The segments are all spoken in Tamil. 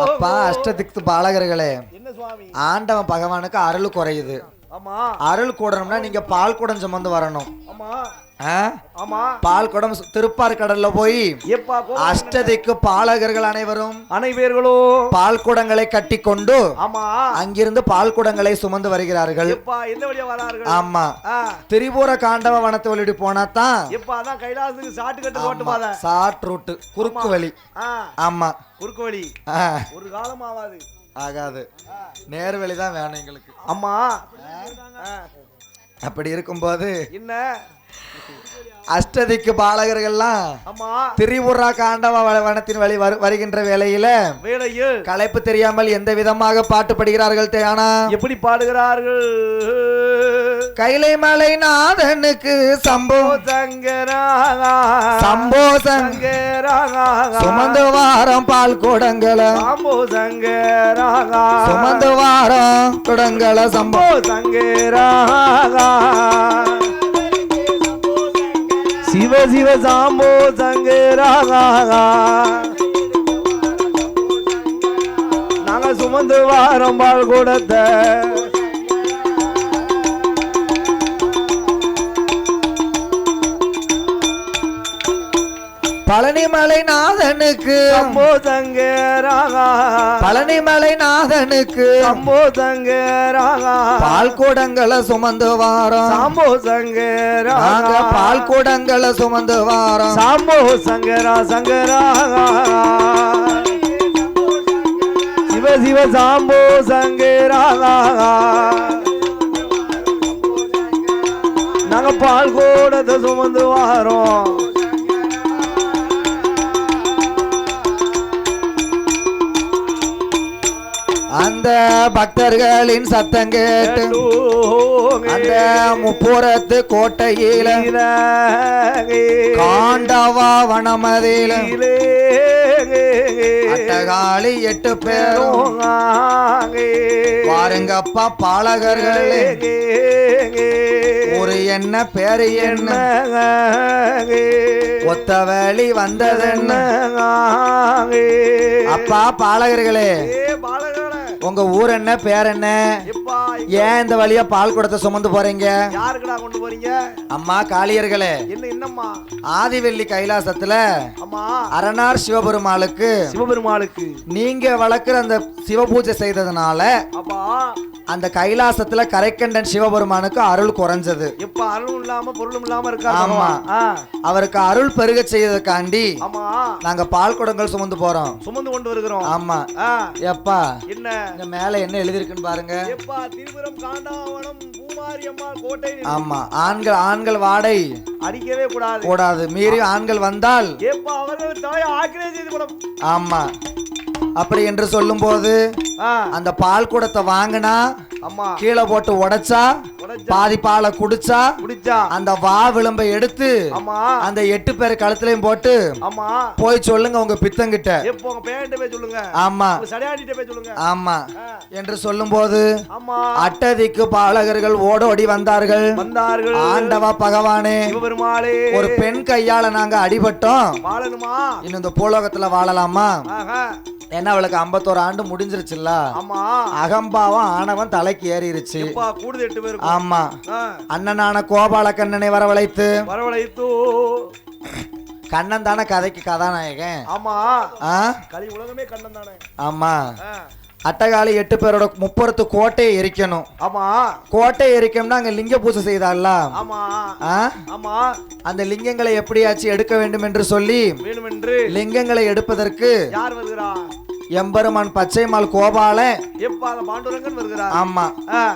அப்பா அஷ்டதிக்கு பாலகர்களே என்ன சுவாமி? ஆண்டவன் பகவானுக்கு அருள் குறையுது. ஆமா. அருள் கூடணும்னா நீங்க பால் குடம் சுமந்து வரணும்? ஆமா. பால் குடம் திருப்பார் கடல்ல போய் அஷ்டதிக்கு பாலகர்கள் அனைவரும் அனைவர்களோ. பால் குடங்களை கட்டி கொண்டு ஆமா. அங்கிருந்து பால் குடங்களை சுமந்து வருகிறார்கள். ஆமா. திரிபுர காண்டவ வனத்தை வழிட்டு போனா தான் எப்பா அதான் கைலாசத்துக்கு சாட்டு கட்டு சாட் ரூட்டு. குறுக்கு வழி. ஆமா. குறுக்கு வழி. ஒரு காலம் ஆகாது. ஆகாது. நேர் வழி தான் வேணும் எங்களுக்கு. அம்மா ஆ, அப்படி இருக்கும்போது என்ன? அஷ்டதிக்கு பாலகர்கள்லாம் அம்மா திரிபுரா காண்டவ வனத்தின் வழி வரு- வருகின்ற வேளையில வேலையில் களைப்பு தெரியாமல் எந்த விதமாக பாட்டு படுகிறார்கள் தேனா எப்படி பாடுகிறார்கள்? கைலை மலை நாதனுக்கு சம்போ சங்கராகா சம்போ சங் சங்கராகா சுமந்து வாரம் பால் குடங்களை. சாம்போ சங்கராகா சுமந்து வாரம் குடங்களை சம்போ சங்கராகா சிவ சிவ சாம்போ சங்கராகா நாங்க சுமந்து வாரம் பால் கூடத்தை பழனி மலை நாதனுக்கு சம்போ சங்கராகா பழனி மலை நாதனுக்கு சம்போ சங்கராகா பால் குடங்களை சுமந்து வாரம் சாம்போ நாங்க சங்கராகா பால் குடங்களை சுமந்து வாரம் சாம்போ சங்கரா சங்கரா. சிவ சிவ சாம்போ சங்கரா. நாங்க பால் கூடத்தை சுமந்து வாரோம். அந்த பக்தர்களின் சத்தம் கேட்டு அந்த முப்புறத்து கோட்டையில காண்டவா வனமதியில அட்டகாளி எட்டு பேரும் பாருங்கப்பா பாலகர்களே. ஒரு என்ன பேரு என்ன? ஒத்த வேலி வந்ததென்ன? அப்பா பாலகர்களே. உங்க ஊர் என்ன பேர் என்ன? ஏன் இந்த வழியா பால் குடத்தை சுமந்து போறீங்க? யாருக்குடா கொண்டு போறீங்க? அம்மா காளியர்களே. என்ன என்னம்மா? ஆதிவெள்ளி கைலாசத்துல அம்மா. அரணார் சிவபெருமாளுக்கு சிவபெருமாளுக்கு. நீங்க வளர்க்குற அந்த சிவபூஜை செய்ததுனால அப்பா. அந்த கைலாசத்துல கரைக்கண்டன் சிவபெருமானுக்கு அருள் குறைஞ்சது. எப்ப அருளும் இல்லாம பொருளும் இல்லாம இருக்கா ஆமா. அவருக்கு அருள் பெருக செய்யறதுக்காண்டி நாங்க பால் குடங்கள் சுமந்து போறோம். சுமந்து கொண்டு வருகிறோம். ஆமா. எப்பா? என்ன? இங்க மேல என்ன எழுதிருக்குன்னு பாருங்க. எப்பா திருபுரம் காண்டாவனம் பூமாரி அம்மா கோட்டை ஆமா ஆண்கள் ஆண்கள் வாடை அடிக்கவே கூடாது. கூடாது. மீறி ஆண்கள் வந்தால் எப்பா அவர்கள் தலையை ஆக்கிரே செய்து ஆமா. அப்படி என்று சொல்லும்போது ஆ, அந்த பால் குடத்தை வாங்கினா கீழே போட்டு உடைச்சா பாதி பாலை குடிச்சா குடிச்சா? அந்த வா விளம்பை எடுத்து அந்த எட்டு பேர் கழுத்துலயும் போட்டு ஆமா. போய் சொல்லுங்க உங்க பித்தங்கிட்ட. சொல்லுங்க? ஆமா. ஆமா. என்று சொல்லும்போது ஆமா. அட்டதிக்கு பாலகர்கள் ஓடோடி வந்தார்கள். வந்தார்கள். ஆண்டவா பகவானே ஒரு பெண் கையால நாங்க அடிபட்டோம். வாழணுமா? இன்னும் இந்த பூலோகத்துல வாழலாமா? ஏன்னா அவளுக்கு ஐம்பத்தோரு ஆண்டு முடிஞ்சிருச்சுல்ல? அகம்பாவம் ஆணவன் தலைக்கு ஏறிடுச்சு கூடுது எட்டு ஆமா அண்ணனான கோபால கண்ணனை வரவழைத்து. வரவழைத்து. கண்ணன் தானே கதைக்கு கதாநாயகன்? ஆமா. கலி உலகமே கண்ணன் தானே. ஆமா. ஆ, அட்டகாளி எட்டு பேரோட முப்புறத்து கோட்டையை எரிக்கணும். ஆமா. கோட்டையை எரிக்கணும்னா அங்க லிங்க பூஜை செய்தால ஆமா. அந்த லிங்கங்களை எப்படியாச்சும் எடுக்க வேண்டும் என்று சொல்லி லிங்கங்களை எடுப்பதற்கு யார் வருகிறா எம்பெருமான் பச்சைமால் அந்த பாண்டுரங்கன் ஆமா.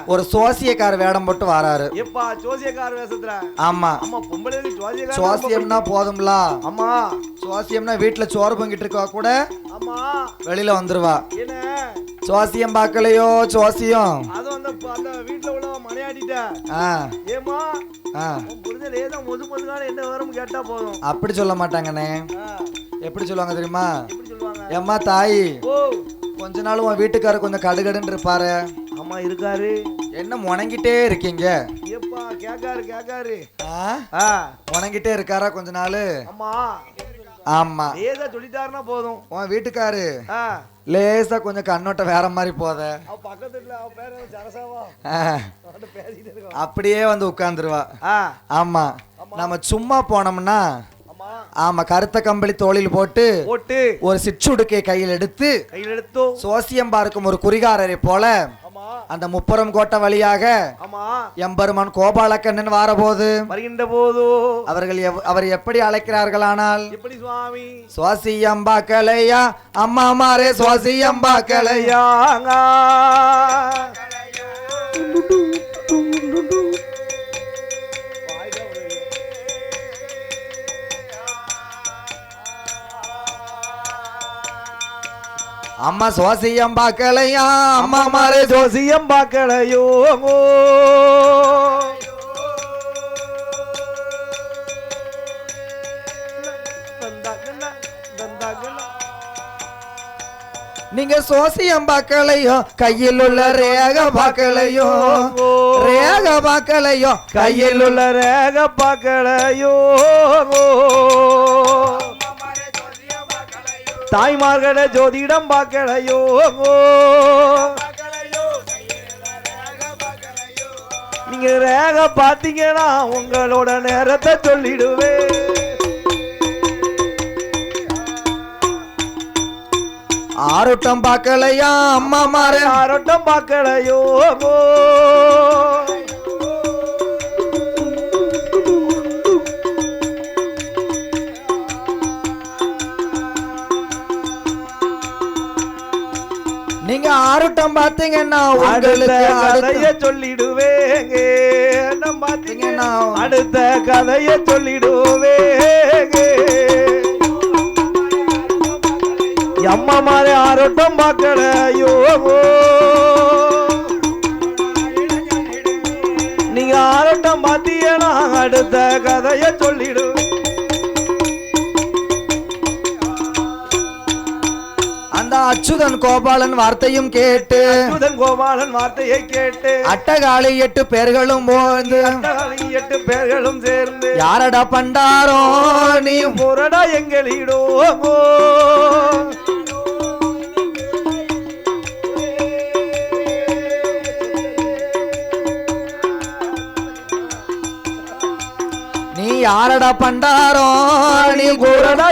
ஒரு சோசியக்கார வேடம் போட்டு வராரு. எப்பா ஜோசியக்கார வேஷத்துல? ஆமா. ஆமா பொம்பளை ஜோசியக்கார சுவாசியம்னா போதும்ல? ஆமா. சுவாசியம்னா வீட்டுல சோறு பொங்கிட்டு இருக்கா கூட? ஆமா. வெளியில வந்துருவா. என்ன சுவாசியம் பார்க்கலையோ? சுவாசியம். அதுவும் அந்த அந்த உள்ள ஏமா முது முதுகான என்ன வரும் கேட்டா போதும். அப்படி சொல்ல மாட்டாங்கண்ணே. எப்படி சொல்லுவாங்க தெரியுமா? ஏம்மா தாய் கொஞ்ச நாள் உன் வீட்டுக்காரர் கொஞ்சம் கடுகடுன்னு இருப்பாரு. ஆமா இருக்காரு. என்ன முணங்கிட்டே இருக்கீங்க? எப்பா கேக்காரு கேக்காரு. முணங்கிட்டே இருக்காரா கொஞ்ச நாள்? ஆமா ஆமா. லேசா சொல்லிட்டாருன்னா போதும். உன் வீட்டுக்காரு. லேசா கொஞ்சம் கண்ணோட்ட வேற மாதிரி போத. அப்படியே வந்து உட்கார்ந்துருவா. ஆமா. நம்ம சும்மா போனோம்னா ஆமா. கருத்த கம்பளி தோளில் போட்டு போட்டு ஒரு சிற்றுடுக்கையை கையில் எடுத்து கையில் எடுத்தோ சோசியம் பார்க்கும் ஒரு குறிகாரரை போல அந்த முப்புறம் கோட்டை வழியாக எம்பெருமான் கோபாலக்கண்ணன் வாரபோது வருகின்ற போதோ அவர்கள் அவர் எப்படி அழைக்கிறார்களானால் எப்படி சுவாமி? சுவாசியம் பாக்கலையா அம்மா மாரே சுவாசியம் பாக்கலையா கலையாங்க அம்மா சுவாசியம் பாக்கலையா அம்மா மாரே ஜோசியம் பார்க்கலையோ? நீங்க சோசியம் பாக்கலையோ கையில் உள்ள ரேக பாக்கலையோ ரேக பாக்கலையோ கையில் உள்ள ரேக பார்க்கலையோ? தாய்மார்கள ஜோதிடம் பார்க்கலையோ? நீங்க ரேக பார்த்தீங்கன்னா உங்களோட நேரத்தை சொல்லிடுவேன். ஆரோட்டம் பாக்கலையா அம்மா மாரே ஆரோட்டம் பார்க்கலையோ? நீங்க ஆரோட்டம் பாத்தீங்கன்னா அடுத்த கதைய சொல்லிடுவேங்க. நம்ம பார்த்தீங்கன்னா அடுத்த கதைய சொல்லிடுவேங்க. அம்மா மாதிரி ஆரோட்டம் பார்க்கலையோ? நீங்க ஆரோட்டம் பார்த்தீங்கன்னா அடுத்த அச்சுதன் கோபாலன் வார்த்தையும் கேட்டு அச்சுதன் கோபாலன் வார்த்தையை கேட்டு அட்டகாளி எட்டு பேர்களும் போந்து எட்டு பேர்களும் சேர்ந்து யாரடா பண்டாரோ நீ? முரடா எங்களிடோ? நீ யாரடா பண்டாரோ நீ? கூட முரடா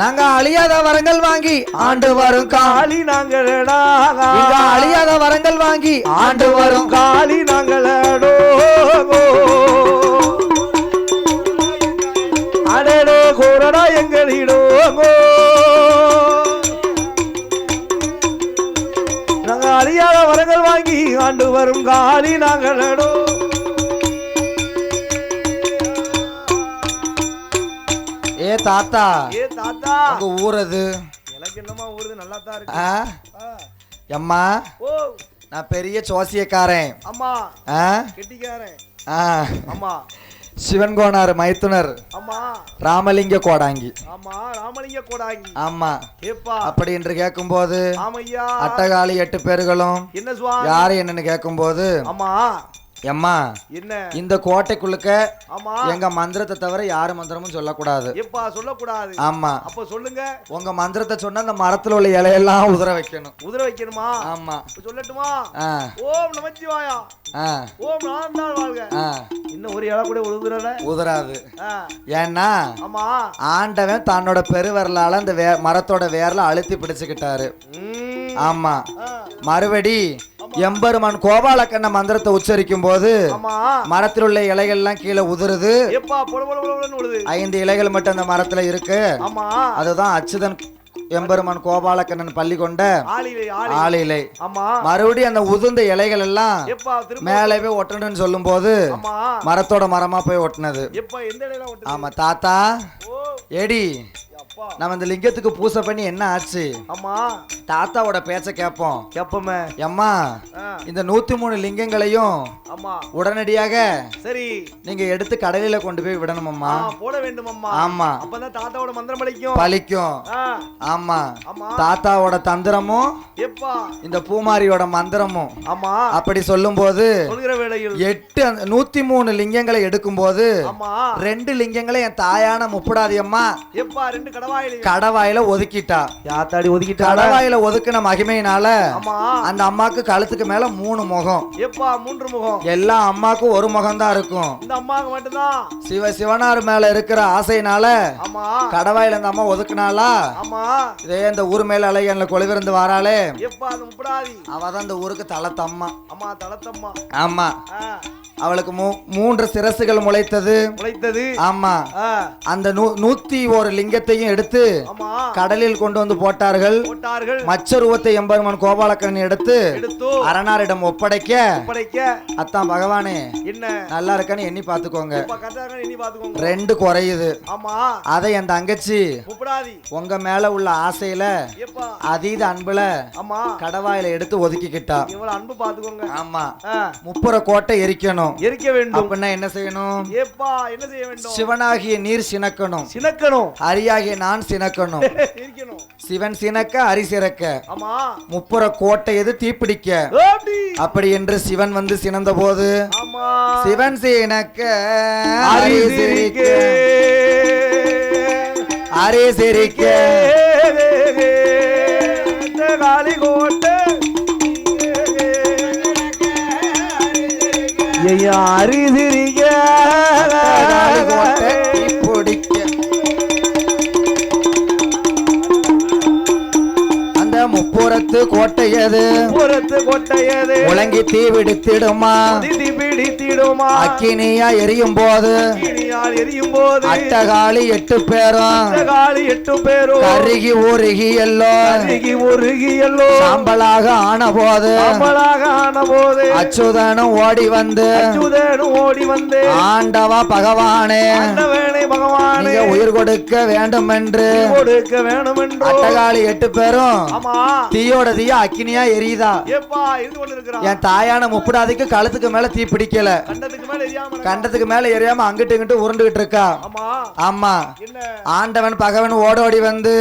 நாங்க அழியாத வரங்கள் வாங்கி ஆண்டு வரும் காளி நாங்களடா. அழியாத வரங்கள் வாங்கி ஆண்டு வரும் காளி நாங்களடோ. அடடே கூறடா எங்களிடோ. நாங்க அழியாத வரங்கள் வாங்கி ஆண்டு வரும் காளி நாங்களடோ. ஏ தாத்தா. ஏ தாத்தா. உங்க ஊரது? எனக்கு என்னமா ஊருது? நல்லா தான் இருக்கு. எம்மா? ஓ. நான் பெரிய சோசியக்காரன். அம்மா. ஆ? கெட்டிக்காரன். ஆ. அம்மா. சிவன் கோனார் மைத்துனர். அம்மா. ராமலிங்க கோடாங்கி. ஆமா ராமலிங்க கோடாங்கி. ஆமா. ஏப்பா. அப்படி என்று கேட்கும்போது ஆமையா. அட்டகாளி எட்டு பேர்களும் என்ன சுவாமி? யாரு என்னன்னு கேட்கும்போது அம்மா. எம்மா என்ன? இந்த கோட்டைக்குள்ளுக்க ஆமா. எங்க மந்திரத்தை தவிர யாரு மந்திரமும் சொல்லக்கூடாது. எப்பா சொல்லக்கூடாது. ஆமா. அப்ப சொல்லுங்க. உங்க மந்திரத்தை சொன்னா அந்த மரத்துல உள்ள இலையெல்லாம் உதற வைக்கணும். உதிர வைக்கணுமா? ஆமா. சொல்லட்டுமா? ஓம் நமச்சிவாயா. ஓம் நான்தாள் வாழ்க. இன்னும் ஒரு இலை கூட உழுதுறல உதறாது. ஏன்னா ஆமா. ஆண்டவன் தன்னோட பெருவிரலால அந்த மரத்தோட வேர்ல அழுத்தி பிடிச்சுக்கிட்டாரு. ஆமா. மறுபடி எம்பெருமான் கோபாலக்கண்ண மந்திரத்தை உச்சரிக்கும் போது மரத்தில் உள்ள இலைகள்லாம் கீழே உதிருது. ஐந்து இலைகள் மட்டும் அந்த மரத்துல இருக்கு. அதுதான் அச்சுதன் எம்பெருமான் கோபாலக்கண்ணன் பள்ளி கொண்ட ஆளிலை மறுபடியும் அந்த உதிர்ந்த இலைகள் எல்லாம் மேலே போய் ஒட்டணும்னு சொல்லும் போது மரத்தோட மரமா போய் ஒட்டினது. ஆமா தாத்தா. எடி நம்ம இந்த லிங்கத்துக்கு பூசை பண்ணி என்ன ஆச்சு? ஆமா தாத்தாவோட பேச்ச கேட்போம். கேப்பமே எம்மா ஆ, இந்த நூத்தி மூணு லிங்கங்களையும் ஆமா. உடனடியாக சரி. நீங்க எடுத்து கடலில கொண்டு போய் விடணுமம்மா. ஆ, போட வேண்டும் அம்மா ஆமா. அப்பதான் தாத்தாவோட மந்திரம் பலிக்கும். பலிக்கும். ஆமா. ஆமா. தாத்தாவோட தந்திரமும் எப்பா. இந்த பூமாரியோட மந்திரமும். ஆமா. அப்படி சொல்லும்போது சொல்கிற வேளையில். எட்டு அந்த நூத்தி மூணு லிங்கங்களை எடுக்கும்போது ஆமா. ரெண்டு லிங்கங்களை என் தாயான முப்படாதி அம்மா எப்பா ரெண்டு கடவாயில கடவாயில ஒதுக்கிட்டா. யாத்தாடி ஒதுக்கிட்டாடா கடவாயில ஒதுக்கின மகிமையினால ஆமா. அந்த அம்மாக்கு கழுத்துக்கு மேல மூணு முகம். எப்பா மூன்று முகம். எல்லா அம்மாக்கும் ஒரு முகம் தான் இருக்கும். இந்த அம்மாவுக்கு மட்டும்தான். சிவ சிவனார் மேல இருக்கிற ஆசையினால ஆமா. கடவாயில இந்த அம்மா ஒதுக்குனாளா? ஆமா. இதே இந்த ஊர் மேல அலைகன்ல கொழுவிருந்து வாராளே. எப்பா அந்த முப்படாதி. அவ தான் இந்த ஊருக்கு தலத்தம்மா. அம்மா தளத்தம்மா ஆமா. அவளுக்கு மூன்று சிரசுகள் முளைத்தது. உழைத்தது ஆமா. அந்த நூத்தி ஒரு லிங்கத்தையும் எடுத்து கடலில் கொண்டு வந்து போட்டார்கள். போட்டார்கள். மச்சருவத்தை எம்பெருமான் கோபாலக்கரன் எடுத்து அரணாரிடம் ஒப்படைக்க. ஒப்படைக்க. அத்தான் பகவானே என்ன? நல்லா இருக்கான்னு எண்ணி பாத்துக்கோங்க ரெண்டு குறையுது. ஆமா. அதை என் தங்கச்சி உங்க மேல உள்ள ஆசையில அதீத அன்புல கடவாயில எடுத்து ஒதுக்கிக்கிட்டா. அன்பு பாத்துக்கோங்க ஆமா. முப்புற கோட்டை எரிக்கணும். எரிக்க வேண்டும் அப்படின்னா என்ன செய்யணும் எப்பா என்ன செய்ய வேண்டும் சிவனாகிய நீர் சினக்கணும் சினக்கணும் அரியாகிய நான் சினக்கணும் சிவன் சினக்க அரி சிறக்க ஆமா முப்புற கோட்டை எது தீப்பிடிக்க அப்படி என்று சிவன் வந்து சினந்த போது சிவன் சினக்க அரி சிரிக்க அரி சிரிக்க காளி கோட்டை ஐயா அரிசிரிக்க அரி கோட்டை தீப்பிடிக்க அந்த முப்புறத்து கோட்டை எது? புறத்து கொட்டையது முழங்கி தீ விடுத்திடுமா? திதி பிடித்திடுமா அக்கினியா எரியும் போது? அக்கினியால் எரியும் போது அட்டகாளி எட்டு பேரும். காளி எட்டு பேரும். கருகி ஊருகி எல்லோ அருகி உருகி எல்லோ சாம்பலாக ஆன போது அமலாக ஆன போது அச்சுதனும் ஓடி வந்து. அச்சுதனும் ஓடி வந்து. ஆண்டவா பகவானே. ஆண்டவனே பகவானே. உயிர் கொடுக்க வேண்டும் என்று கொடுக்க வேணும் என்றோ அட்டகாளி எட்டு பேரும். ஆமா. தீயோட தீய அக்கினியா எரியுதா? இருந்து என் தாயான முப்படாதிக்கு கழுத்துக்கு மேல தீ பிடிக்கல. கண்டத்துக்கு மேல எரியாம. கண்டத்துக்கு மேல எரியாம அங்கிட்டு இங்கிட்டு உருண்டுகிட்டு இருக்கா ஆமா. ஆண்டவன் பகவன் ஓடோடி வந்து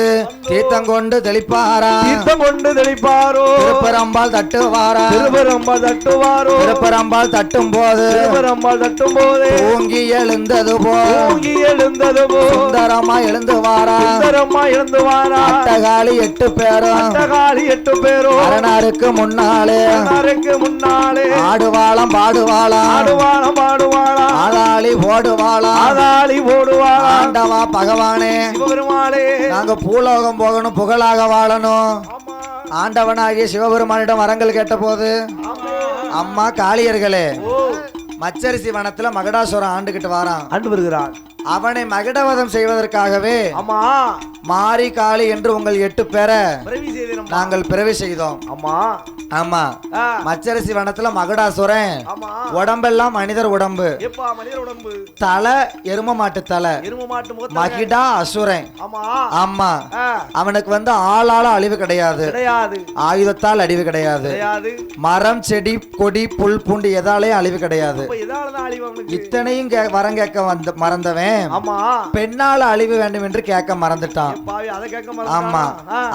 தீர்த்தங்கொண்டு தெளிப்பாரா? தீர்த்தம் கொண்டு தெளிப்பாரோ? திருப்பரம்பால் தட்டுவாரா? திருபரம்பா தட்டுவாரோ? திருப்பரம்பால் தட்டும் போது திருபரம்பா தட்டும் போதே தூங்கி எழுந்தது போ. தூங்கி எழுந்தது போ. சுந்தரமா எழுந்து வாரா சுந்தரம்மா எழுந்து வாரா அட்டகாளி எட்டு பேரும் அட்டகாளி எட்டு பேரும் அரணாருக்கு முன்னாலே. அரணாருக்கு முன்னாலே. ஆடுவாளாம் பாடுவாளாம். ஆடுவாளம் பாடுவாளா ஆளாளி ஓடுவாளாம். ஆதாளி ஓடுவாளா? ஆண்டவா பகவானே சிவபெருமாளே. நாங்க பூலோகம் போகணும் புகழாக வாழணும். ஆண்டவனாகிய சிவபெருமானிடம் வரங்கள் கேட்டபோது ஆமா. அம்மா காளியர்களே மச்சரிசி வனத்துல மகடாசுரம் ஆண்டுகிட்டு வாரான். ஆண்டு வருகிறான் அவனை மகிடவதம் செய்வதற்காகவே ஆமா மாரி காளி என்று உங்கள் எட்டு பேரை நாங்கள் பிறவி செய்தோம். ஆமா. ஆமா மச்சரிசி வனத்துல மகடாசுரன். உடம்பெல்லாம் மனிதர் உடம்பு. தலை எரும மாட்டு தலை. மகிடா அசுரன். ஆமா. அவனுக்கு வந்து ஆளால அழிவு கிடையாது. ஆயுதத்தால் அழிவு கிடையாது. மரம் செடி கொடி புல் பூண்டு எதாலையும் அழிவு கிடையாது. இத்தனையும் வரம் கேட்க வந்த மறந்தவன். ஆமா. பெண்ணால அழிவு வேண்டும் என்று கேட்க மறந்துட்டான். ஆமா.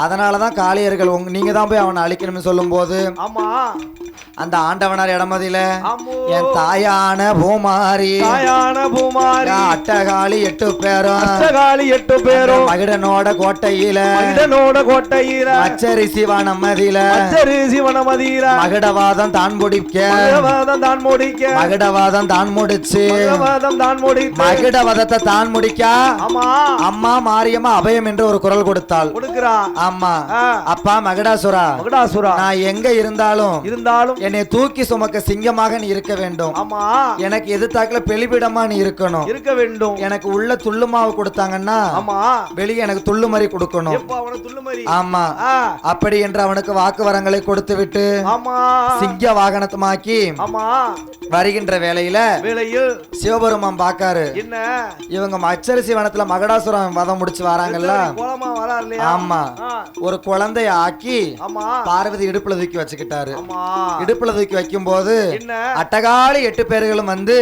அதனாலதான் காளியர்கள் உங்க நீங்க தான் போய் அவனை அழிக்கணும்னு சொல்லும் போது ஆமா. அந்த ஆண்டவனார் இடமதியில என் தாயான பூமாரி. தாயான பூமாரி. என் அட்டகாளி எட்டு பேரும். எட்டு பேரும். மகிடனோட கோட்டையில மகிடனோட கோட்டையில. மச்சரிசி வனமதியில மச்சரி சிவனமதீர மகிடவாதம் தான் முடிக்க. மகவாதம் தான் முடிக்க. மகிடவாதம் தான் முடிச்சு. மகவாதம் தான் முடித்து. மகிடவதத்தை தான் முடிக்க? அம்மா மாரியம்மா அபயம் என்று ஒரு குரல் கொடுத்தாள். ஆமா. அப்பா மகிடாசுரா மகுடாசுரா. நான் எங்க இருந்தாலும் இருந்தாலும் என்னை தூக்கி சுமக்க சிங்கமாக நீ இருக்க வேண்டும். ஆமா. எனக்கு எதிர்த்தாக்குல பெலிபிடமா நீ இருக்கணும். இருக்க வேண்டும். எனக்கு உள்ள துள்ளு மாவு கொடுத்தாங்கன்னா ஆமா. வெளியே எனக்கு துள்ளு மாதிரி கொடுக்கணும் ஆமா. அப்படி என்று அவனுக்கு வாக்கு வரங்களை கொடுத்து விட்டு சிங்க வாகனத்துமாக்கி வருகின்ற வேளையில வேளையில் சிவபெருமான் பாக்காரு என்ன? இவங்க அச்சரிசி வனத்துல மகடாசுரம் வதம் முடிச்சு வராங்கல்ல? ஆமா. ஒரு குழந்தைய ஆக்கி பார்வதி இடுப்புல தூக்கி வச்சுக்கிட்டாரு. இடுப்புல தூக்கி வைக்கும் போது என்ன? அட்டகாளி எட்டு பேர்களும் வந்து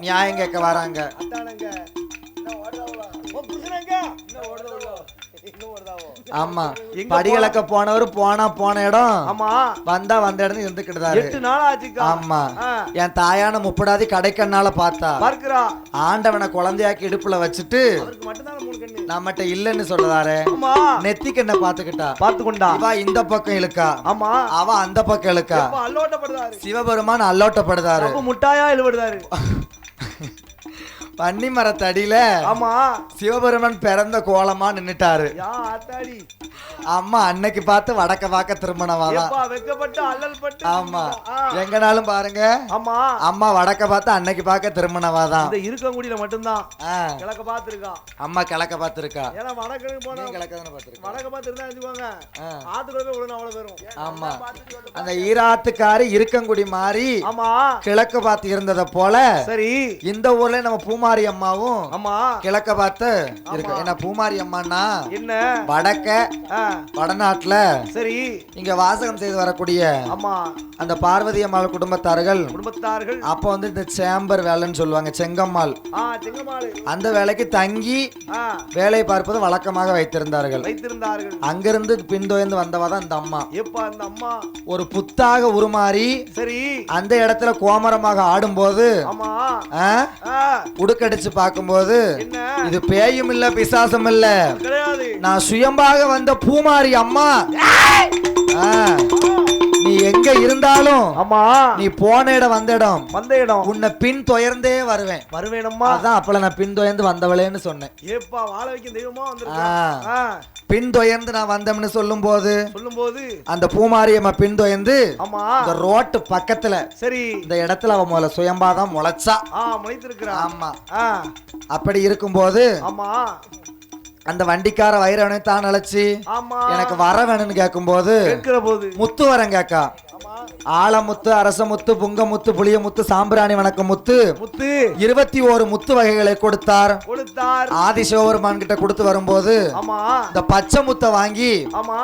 நியாயம் கேட்க வராங்க. என்ன என்ன ஆமா படிகளக்க போனவர் போனா போன இடம். ஆமா. வந்தா வந்த இடம் இருந்துக்கிட்டாரு எட்டு நாள் ஆச்சுக்கா ஆமா என் தாயான முப்படாதி கடைக்கண்ணால பார்த்தா. பார்க்கிறா. ஆண்டவனை குழந்தையாக்கி இடுப்புல வச்சுட்டு நம்மகிட்ட இல்லைன்னு சொல்றதாரு ஆமா. நெத்திக்கண்ணை பாத்துக்கிட்டா பார்த்து கொண்டா இவா இந்த பக்கம் இழுக்கா. ஆமா. அவ அந்த பக்கம் இழுக்கா. சிவபெருமான் அல்லோட்டப்படுதாரு முட்டாயா இழுபடுதாரு பன்னி மரத்தடியில ஆமா. சிவபெருமான் பிறந்த கோலமா நின்னுட்டாரு. அம்மா அன்னைக்கு பார்த்து வடக்க அல்லல் பட்டு. ஆமா. எங்கனாலும் பாருங்க. ஆமா. அம்மா வடக்க பார்த்து அன்னைக்கு பார்க்க திருமணமாதான் இந்த இருக்கங்குடியில மட்டும்தான். கிழக்க பார்த்திருக்கான் அம்மா கிழக்க பார்த்திருக்கா. ஏன்னா வடக்கு போனா கிழக்க தானே பார்த்திருக்கா? வடக்க பார்த்திருந்தா. ஆத்துக்குள்ள போய் அவ்வளவு பேரும். ஆமா. அந்த ஈராத்துக்காரி இருக்கங்குடி மாறி ஆமா. கிழக்கு பார்த்து இருந்ததை போல சரி. இந்த ஊர்ல நம்ம பூமாரி அம்மாவும் ஆமா. கிழக்க பார்த்து இருக்கு. ஏன்னா பூமாரி அம்மான்னா என்ன? வடக்க வடநாட்டுல சரி. இங்க வாசகம் செய்து வரக்கூடிய ஆமா. அந்த பார்வதி அம்மாள் குடும்பத்தார்கள். குடும்பத்தார்கள். அப்போ வந்து இந்த சேம்பர் வேலைன்னு சொல்லுவாங்க செங்கம்மாள். அந்த வேலைக்கு தங்கி வேலை பார்ப்பது வழக்கமாக வைத்திருந்தார்கள். வைத்திருந்தார்கள். அங்கிருந்து பின்தொயர்ந்து வந்தவா தான் இந்த அம்மா. எப்பா அந்த அம்மா? ஒரு புத்தாக உருமாறி சரி. அந்த இடத்துல கோமரமாக ஆடும்போது உடுக்கடிச்சு பார்க்கும்போது இது பேயும் இல்ல பிசாசும் இல்ல. நான் சுயம்பாக வந்த பூமாரி அம்மா. ஆ, இருந்தாலும் ஆமா. நீ போன இடம் வந்த இடம். வந்த இடம். உன்னை பின் துயர்ந்தே வருவேன். வருவேனம்மா. அதான் அப்பல நான் பின் துயர்ந்து வந்தவளேன்னு சொன்னேன். ஏப்பா வாழ வைக்கும் தெய்வமா. வந்திருக்கா பின் துயர்ந்து நான் வந்தோம்னு சொல்லும் போது சொல்லும்போது. அந்த பூமாரியம்மா பின் துயர்ந்து ஆமா. இந்த ரோட்டு பக்கத்துல சரி. இந்த இடத்துல அவ முதல்ல சுயம்பாதான் முளைச்சா. ஆ முளைத்திருக்கிறா ஆமா. அப்படி இருக்கும்போது ஆமா. அந்த வண்டிக்கார வைரவனை தான் அழைச்சி எனக்கு வர வேணும்னு கேட்கும்போது கேட்கிற போது. முத்து வரேன் கேக்கா. ஆலமுத்து அரசமுத்து புங்கமுத்து புளியமுத்து சாம்பிராணி வணக்க முத்து. முத்து இருபத்தி ஓரு முத்து வகைகளை கொடுத்தார். கொடுத்தார். ஆதிசிவபெருமான் கிட்ட கொடுத்து வரும்போது இந்த பச்சை முத்தை வாங்கி ஆமா.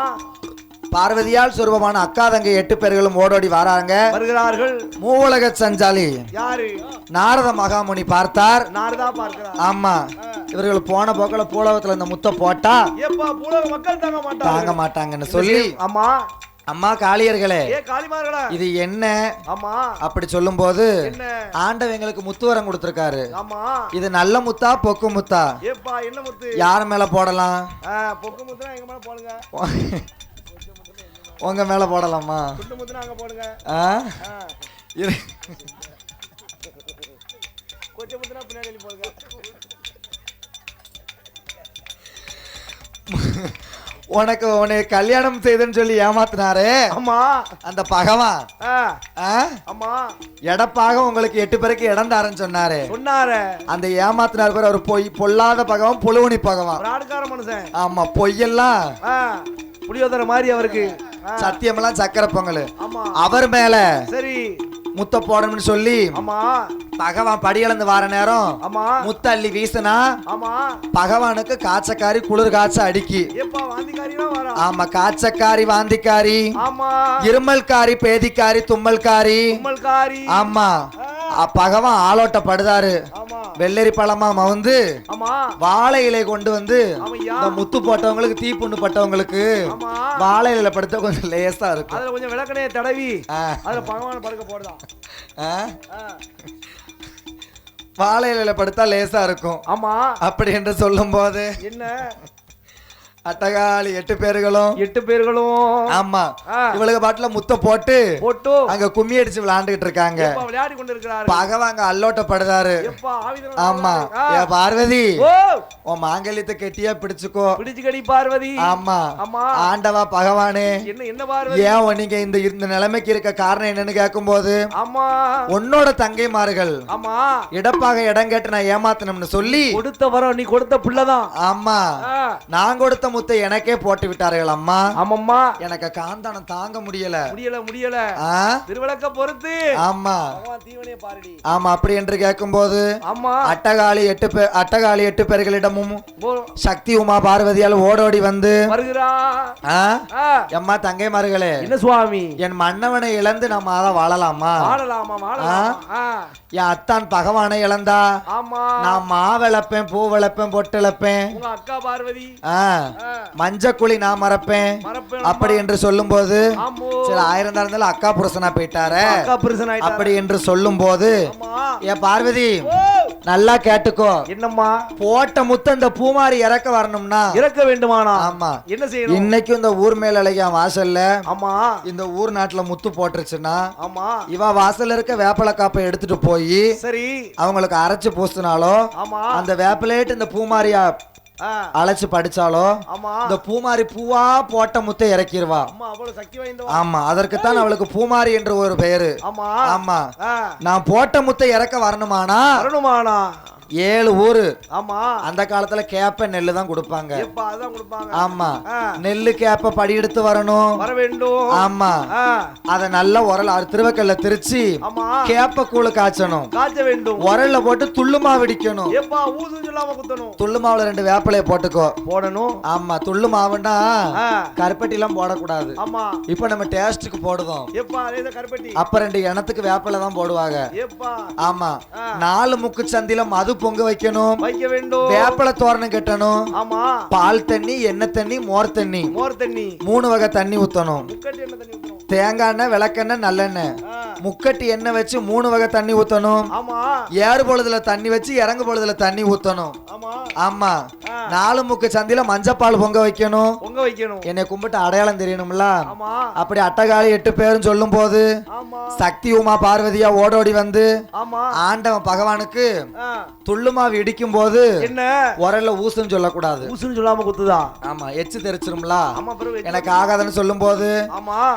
பார்வதியால் சுரூபமான அக்கா தங்கை எட்டு பேர்களும் ஓடோடி வராங்க. வருகிறார்கள். மூவுலக சஞ்சாலி யாரு? நாரத மகாமுனி பார்த்தார். நாரதா பார்க்கிறார். ஆமா. இவர்கள் போன போக்கில பூலகத்துல இந்த முத்தை போட்டா தாங்க மாட்டாங்கன்னு சொல்லி ஆமா. அம்மா காளியர்களே காளிமார்களா? இது என்ன? ஆமா. அப்படி சொல்லும்போது என்ன? ஆண்டவன் எங்களுக்கு முத்து வரம் கொடுத்திருக்காரு. ஆமா. இது நல்ல முத்தா பொக்கு முத்தா? ஏப்பா என்ன முத்து? யார் மேல போடலாம்? பொக்கு முத்துனா எங்க மேல போடுங்க? உங்க மேல போடலாமா? குண்டு முத்துனா அங்க போடுங்க. ஆ? ஆ, இரு. கொச்சை முத்துனா பின்னாடி தள்ளி போடுங்க. உனக்கு உன்னை கல்யாணம் செய்தேன்னு சொல்லி ஏமாத்தினாரே. ஆமா. அந்த பகவான்? ஆமா. எடப்பாக உங்களுக்கு எட்டு பேருக்கு இடம் தாரேன்னு சொன்னாரு. சொன்னார. அந்த ஏமாத்தினார் பேர் அவர் பொய் பொல்லாத பகவான் புழுவனி பகவான். ஆடுக்கார மனுஷன். ஆமா பொய்யெல்லாம். புளியோதரை மாதிரி அவருக்கு. சத்தியமெல்லாம் சக்கரை பொங்கல். அவர் மேல. சரி. முத்த போடணும்னு சொல்லி ஆமா. பகவான் படியிழந்து வார நேரம் ஆமா. முத்த அள்ளி வீசினா ஆமா. பகவானுக்கு காய்ச்சக்காரி குளிர் காய்ச்ச அடிக்கி. ஆமா காய்ச்சக்காரி வாந்திக்காரி ஆமா. இருமல்காரி பேதிக்காரி தும்மல்காரி. ஆமா. பகவான் ஆலோட்டப்படுதாரு. வெள்ளரி பழமா மவுந்து வாழை இலை கொண்டு வந்து இந்த முத்து போட்டவங்களுக்கு தீ புண்ணு பட்டவங்களுக்கு வாழை இலையில படுத்த கொஞ்சம் லேசா இருக்கும். கொஞ்சம் விளக்கணைய தடவி அதுல பகவான் படுக்க போடுதான். வாழை இலையில படுத்தா லேசா இருக்கும். ஆமா. அப்படி என்று சொல்லும் போது என்ன? அட்டகாளி எட்டு பேர்களும். எட்டு பேர்களும். ஆமா. இவளுக்கு பாட்டுல முத்த போட்டு போட்டு. அங்க கும்மி அடிச்சு விளையாண்டுகிட்டு இருக்காங்க. விளையாடி கொண்டு பகவாங்க ஆவிதன் ஆமா. ஏ பார்வதி. ஓ. உன் மாங்கல்யத்தை கெட்டியா பிடிச்சுக்கோ. பிடிச்சு கடி பார்வதி. ஆமா. ஆமா. ஆண்டவா பகவானே. என்ன என்ன பார்வதி? ஏன் நீங்க இந்த இந்த நிலைமைக்கு இருக்க காரணம் என்னன்னு கேட்கும்போது ஆமா. உன்னோட தங்கைமார்கள் ஆமா. இடப்பாக இடம் கேட்டு நான் ஏமாத்தணும்னு சொல்லி கொடுத்த வரம் நீ கொடுத்த புள்ளதான். ஆமா. நான் கொடுத்த முத்தை எனக்கே போட்டு விட்டார்கள் அம்மா. ஆமாம்மா. எனக்கு காந்தானம் தாங்க முடியல. முடியல முடியல. திருவிளக்க பொறுத்து. ஆமா. பகவான் தீவனையை பாருடி. ஆமா அப்படி என்று கேட்கும்போது ஆமா. அட்டகாளி எட்டு பேர் அட்டகாளி எட்டு பேர்களிடமும் சக்தி உமா பார்வதியால் ஓடோடி வந்து எம்மா தங்கை மருகளே என்ன சுவாமி? என் மன்னவனை இழந்து நம்ம அதை வாழலாமா என் அத்தான் பகவானை இழந்தா ஆமா. நான் மா விளப்பேன் பூ விளப்பேன் பொட்டு உங்க அக்கா பார்வதி. ஆ. ஆ, மஞ்சக்குழி நான் மறப்பேன். அப்படி என்று சொல்லும்போது ஆமோ. சரி ஆயிரம் தான் இருந்தாலும் அக்கா புருஷனா போயிட்டாரே. அப்படி என்று சொல்லும் போது என் பார்வதி நல்லா கேட்டுக்கோ. என்னம்மா? போட்ட முத்த இந்த பூமாரி இறக்க வரணும்னா. இறக்க வேண்டுமானா? ஆமா. என்ன செய்யணும்? இன்னைக்கும் இந்த ஊர் மேல அழகிய வாசல்ல ஆமா. இந்த ஊர் நாட்டுல முத்து போட்டுருச்சுன்னா ஆமா. இவ வாசல்ல இருக்க வேப்பல காப்பை எடுத்துட்டு போய் சரி. அவங்களுக்கு அரைச்சு பூசினாலோ ஆமா. அந்த வேப்பிலேட்டு இந்த பூமாரியா அழைச்சு படிச்சாலோ இந்த பூமாரி பூவா போட்ட முத்தை இறக்கிடுவா ஆமா அதற்குத்தான் அவளுக்கு பூமாரி என்று ஒரு பெயரு. ஆமா. ஆமா. நான் போட்ட முத்தை இறக்க வரணுமானா? வரணுமானா? ஏழு ஊரு. ஆமா. அந்த காலத்துல கேப்ப நெல்லு தான் கொடுப்பாங்க. ஆமா. நெல்லு கேப்ப படி எடுத்து வரணும். வர வேண்டும். ஆமா. அத நல்ல உரல் திருவக்கல்ல திரிச்சு கேப்ப கூழு காய்ச்சணும். காய்ச்ச வேண்டும். உரல்ல போட்டு துள்ளுமா வெடிக்கணும் துள்ளு மாவுல ரெண்டு வேப்பிலைய போட்டுக்கோ. போடணும். ஆமா துள்ளு மாவுன்னா கருப்பட்டி எல்லாம் போடக்கூடாது. ஆமா. இப்ப நம்ம டேஸ்டுக்கு போடுதோம் அப்ப ரெண்டு எண்ணத்துக்கு வேப்பிலை தான் போடுவாங்க. ஆமா. நாலு முக்கு சந்தில மது பொங்க வைக்கணும். வைக்க வேண்டும். வேப்பிலை தோரணம் கட்டணும். ஆமா. பால் தண்ணி எண்ணெய் தண்ணி மோர் தண்ணி. மோர் தண்ணி. மூணு வகை தண்ணி ஊத்தணும். தேங்காய் எண்ணெய் விளக்கெண்ணெய் நல்லெண்ணெய். முக்கட்டி எண்ணெய் வச்சு மூணு வகை தண்ணி ஊத்தணும். ஏறு பொழுதுல தண்ணி வச்சு இறங்கு பொழுதுல தண்ணி ஊத்தணும். ஆமா. நாலு முக்கு சந்தில மஞ்சப்பால் பொங்க வைக்கணும். பொங்க வைக்கணும். என்னை கும்பிட்டு அடையாளம் தெரியணும்ல? அப்படி அட்டகாலி எட்டு பேரும் சொல்லும் போது சக்தி உமா பார்வதியா ஓடோடி வந்து ஆண்டவன் பகவானுக்கு துள்ளுமாவு இடிக்கும் போது என்ன? உரல்ல ஊசுன்னு சொல்லக்கூடாது. ஊசுன்னு சொல்லாம குத்துதா? ஆமா எச்சு தெரிச்சிரும்ல? எனக்கு ஆகாதுன்னு சொல்லும் போது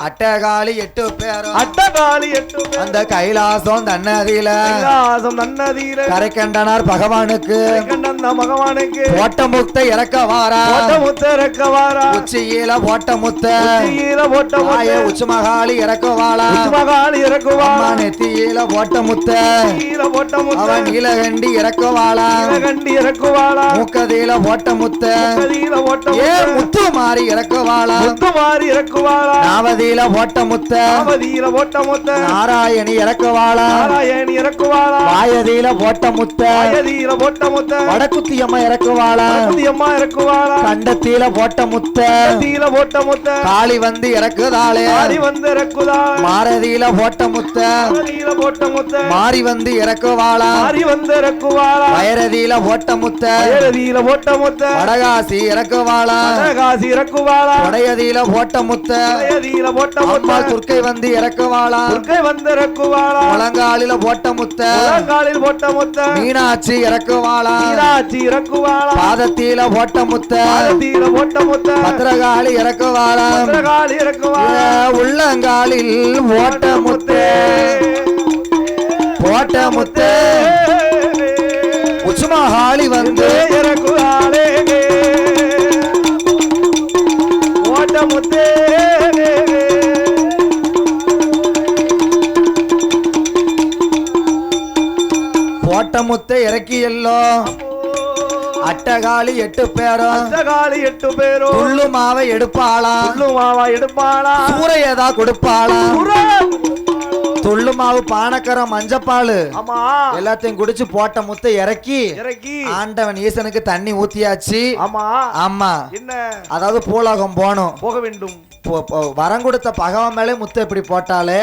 அட்டகாலி எட்டு பேரும் அட்டகாளி எட்டு அந்த கைலாசம் தன்னதியில. கைலாசம் நன்னதீர கரைக்கண்டனார் பகவானுக்கு. கண்டந்த மகவானுக்கு ஓட்ட முத்த இறக்க வாரா. ஓட்ட முத்த இறக்கவாரா உச்சியில ஓட்ட முத்த உச்சியில போட்ட ஆயே முத்த உச்சி மகாளி இறக்க வாழா மகாளி இறக்குவா அம்மா நெத்தியில ஓட்ட முத்த கீழ போட்ட முத்த அவன் நீலகண்டி இறக்க வாழா கண்டி இறக்குவாளா மூக்கதியில ஓட்ட முத்த கதியில போட்ட ஏ முத்த மாறி இறக்க வாழா முத்து மாறி இறக்குவாளா நாவதியில ஓட்ட முத்த அவதியில போட்ட முத்த நாராயணி இறக்க வாழா நாராயணி இறக்குவாளா வாயதியில போட்ட முத்த அயதியில போட்ட முத்த வடக்குத்தி அம்மா இறக்க வாழா அம்மா இறக்குவாளா கண்டத்தில போட்ட முத்த கத்தியில போட்ட முத்த காளி வந்து இறக்குதாளே ஆடி வந்து இறக்குதா மாரதியில போட்ட முத்த அவதியில போட்ட முத்த மாறி வந்து இறக்குவாளா ஆடி வந்து இறக்குவாளா வயரதியில போட்ட முத்த அயதியில போட்ட முத்த வடகாசி இறக்குவாளா காசி இறக்குவாளா உடையதியில போட்ட முத்த அயதியில போட்ட முத்த துர்க்கை வந்து இறக்குவாளா துர்க்கை வந்து இறக்குவாளா முழங்காலில போட்ட முத்த. முழங்காலில் போட்ட முத்த. மீனாட்சி இறக்குவாளா? மீனாட்சி இறக்குவாளா? பாதத்தில போட்ட முத்த. பாதத்தியில போட்ட முத்த. பத்திரகாளி இறக்குவாளா? பத்திரகாளி இறக்குவாளா? உள்ளங்காலில் போட்ட முத்தே. போட்ட முத்தே. உச்சுமகாளி வந்து இறக்குவாளே? முத்தை இறக்கி எல்லோ அட்டகாளி எட்டு பேரும் பத்திரகாளி எட்டு பேரும் துள்ளு மாவை எடுப்பாளா? உள்ளு மாவா எடுப்பாளா? சூறையதா கொடுப்பாளா. துள்ளு மாவு பானக்கரம் மஞ்சப்பாலு. எல்லாத்தையும் குடிச்சு போட்ட முத்தை இறக்கி இறக்கி. ஆண்டவன் ஈசனுக்கு தண்ணி ஊத்தியாச்சு. ஆமா. ஆமா. என்ன? அதாவது பூலோகம் போகணும். போக வேண்டும். வரம் கொடுத்த பகவன் மேலே முத்து இப்படி போட்டாலே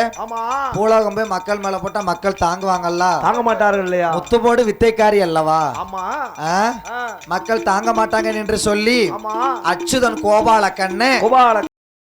பூலோகம் போய் மக்கள் மேல போட்டா மக்கள் தாங்குவாங்கல்ல? தாங்க மாட்டார்கள் இல்லையா? முத்து போடு வித்தைக்காரி அல்லவா? மக்கள் தாங்க மாட்டாங்க என்று சொல்லி அச்சுதன் கோபால கண்ணு கோபால